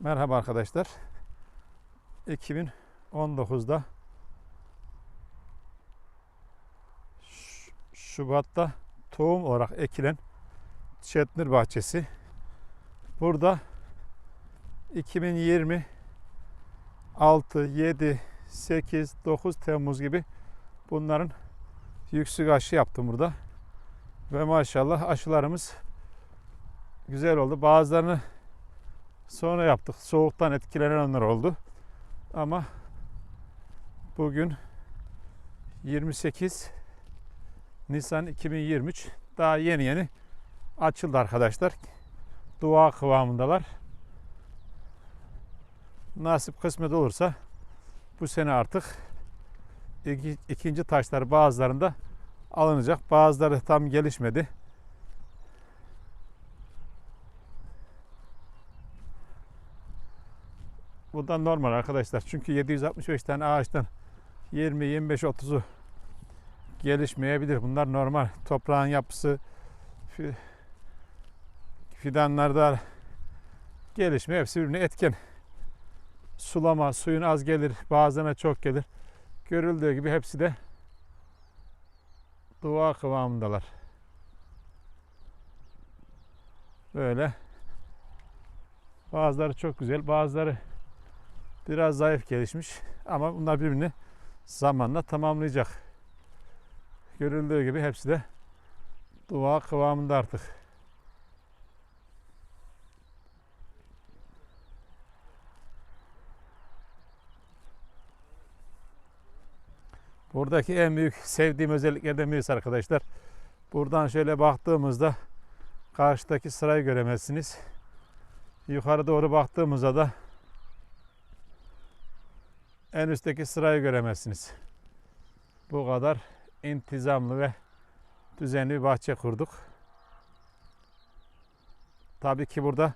Merhaba arkadaşlar. 2019'da Ş- Şubat'ta tohum olarak ekilen çetnir bahçesi. Burada 2020 6, 7, 8, 9 Temmuz gibi bunların yüksek aşı yaptım burada. Ve maşallah aşılarımız güzel oldu. Bazılarını sonra yaptık. Soğuktan etkilenenler oldu. Ama bugün 28 Nisan 2023 daha yeni yeni açıldı arkadaşlar. Dua kıvamındalar. Nasip kısmet olursa bu sene artık iki- ikinci taşlar bazılarında alınacak. Bazıları tam gelişmedi. Bu da normal arkadaşlar. Çünkü 765 tane ağaçtan 20, 25, 30'u gelişmeyebilir. Bunlar normal. Toprağın yapısı fi- fidanlarda gelişme hepsi birbirine etken. Sulama, suyun az gelir, bazılarına çok gelir. Görüldüğü gibi hepsi de dua kıvamındalar. Böyle. Bazıları çok güzel, bazıları biraz zayıf gelişmiş ama bunlar birbirini zamanla tamamlayacak. Görüldüğü gibi hepsi de dua kıvamında artık. Buradaki en büyük sevdiğim özelliklerden birisi arkadaşlar. Buradan şöyle baktığımızda karşıdaki sırayı göremezsiniz. Yukarı doğru baktığımızda da en üstteki sırayı göremezsiniz. Bu kadar intizamlı ve düzenli bir bahçe kurduk. Tabii ki burada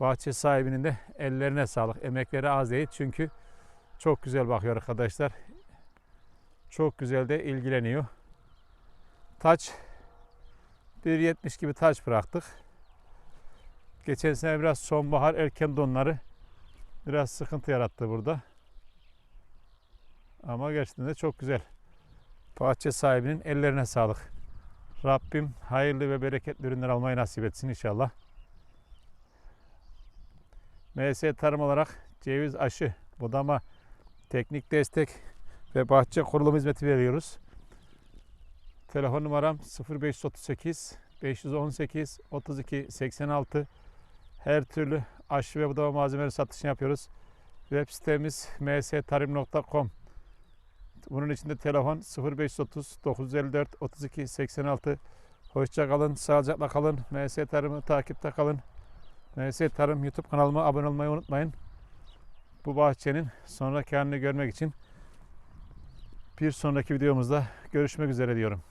bahçe sahibinin de ellerine sağlık. Emekleri az değil çünkü çok güzel bakıyor arkadaşlar. Çok güzel de ilgileniyor. Taç 1.70 gibi taç bıraktık. Geçen sene biraz sonbahar erken donları biraz sıkıntı yarattı burada. Ama gerçekten de çok güzel. Bahçe sahibinin ellerine sağlık. Rabbim hayırlı ve bereketli ürünler almayı nasip etsin inşallah. MS Tarım olarak ceviz aşı, budama, teknik destek ve bahçe kurulum hizmeti veriyoruz. Telefon numaram 0538 518 32 86. Her türlü aşı ve budama malzemeleri satışını yapıyoruz. Web sitemiz mstarim.com. Bunun için de telefon 0530 954 32 86. Hoşça kalın, sağlıcakla kalın. MS Tarım'ı takipte kalın. MS Tarım YouTube kanalıma abone olmayı unutmayın. Bu bahçenin sonraki halini görmek için bir sonraki videomuzda görüşmek üzere diyorum.